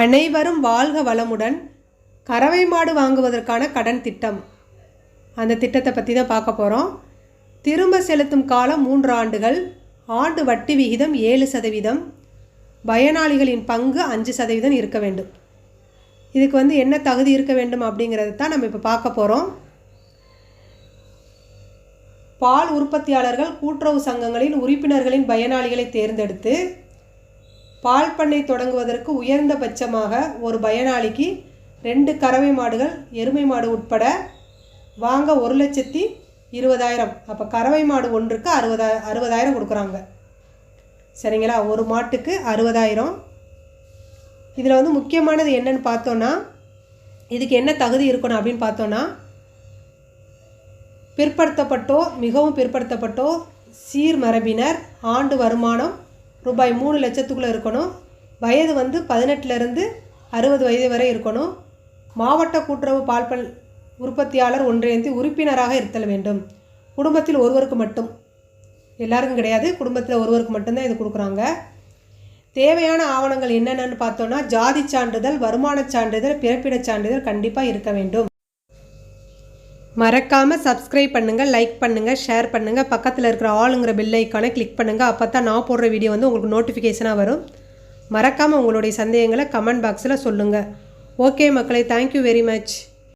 அனைவரும் வாழ்க வளமுடன் கறவை மாடு வாங்குவதற்கான கடன் திட்டம். அந்த திட்டத்தை பற்றி தான் பார்க்க போகிறோம் திரும்ப செலுத்தும் காலம் மூன்று ஆண்டுகள். ஆண்டு வட்டி விகிதம் ஏழு சதவீதம். பயனாளிகளின் பங்கு அஞ்சு சதவீதம் இருக்க வேண்டும். இதுக்கு வந்து என்ன தகுதி இருக்க வேண்டும் அப்படிங்கிறத தான் நம்ம இப்போ பார்க்க போகிறோம் பால் உற்பத்தியாளர்கள் கூட்டுறவு சங்கங்களின் உறுப்பினர்களின் பயனாளிகளை தேர்ந்தெடுத்து பால் பண்ணை தொடங்குவதற்கு உயர்ந்தபட்சமாக ஒரு பயனாளிக்கு ரெண்டு கறவை மாடுகள் எருமை மாடு உட்பட வாங்க ஒரு லட்சத்தி இருபதாயிரம். அப்போ கறவை மாடு ஒன்றுக்கு அறுபதா அறுபதாயிரம் கொடுக்குறாங்க. சரிங்களா? ஒரு மாட்டுக்கு அறுபதாயிரம். இதில் வந்து முக்கியமானது என்னன்னு பார்த்தோன்னா இதுக்கு என்ன தகுதி இருக்கணும் அப்படின்னு பார்த்தோன்னா பிற்படுத்தப்பட்டோ மிகவும் பிற்படுத்தப்பட்டோ சீர்மரபினர் ஆண்டு வருமானம் ரூபாய் மூணு லட்சத்துக்குள்ளே இருக்கணும். வயது வந்து பதினெட்டுலேருந்து அறுபது வயது வரை இருக்கணும். மாவட்ட கூட்டுறவு பால்பல் உற்பத்தியாளர் ஒன்றியத்தில் உறுப்பினராக இருத்தல் வேண்டும். குடும்பத்தில் ஒருவருக்கு மட்டும். எல்லாருக்கும் கிடையாது. குடும்பத்தில் ஒருவருக்கு மட்டும்தான் இது கொடுக்குறாங்க. தேவையான ஆவணங்கள் என்னென்னு பார்த்தோன்னா ஜாதி சான்றிதழ் வருமானச் சான்றிதழ் பிறப்பிடச் சான்றிதழ் கண்டிப்பாக இருக்க வேண்டும். மறக்காமல் சப்ஸ்கிரைப் பண்ணுங்கள் லைக் பண்ணுங்கள் ஷேர் பண்ணுங்கள் பக்கத்தில் இருக்கிற ஆளுங்கிற பெல் ஐக்கானை கிளிக் பண்ணுங்கள் அப்போ தான் நான் போடுற வீடியோ வந்து உங்களுக்கு நோட்டிஃபிகேஷனாக வரும். மறக்காமல் உங்களுடைய சந்தேகங்களை கமெண்ட் பாக்ஸில் சொல்லுங்கள் ஓகே மக்களை தேங்க்யூ வெரி மச்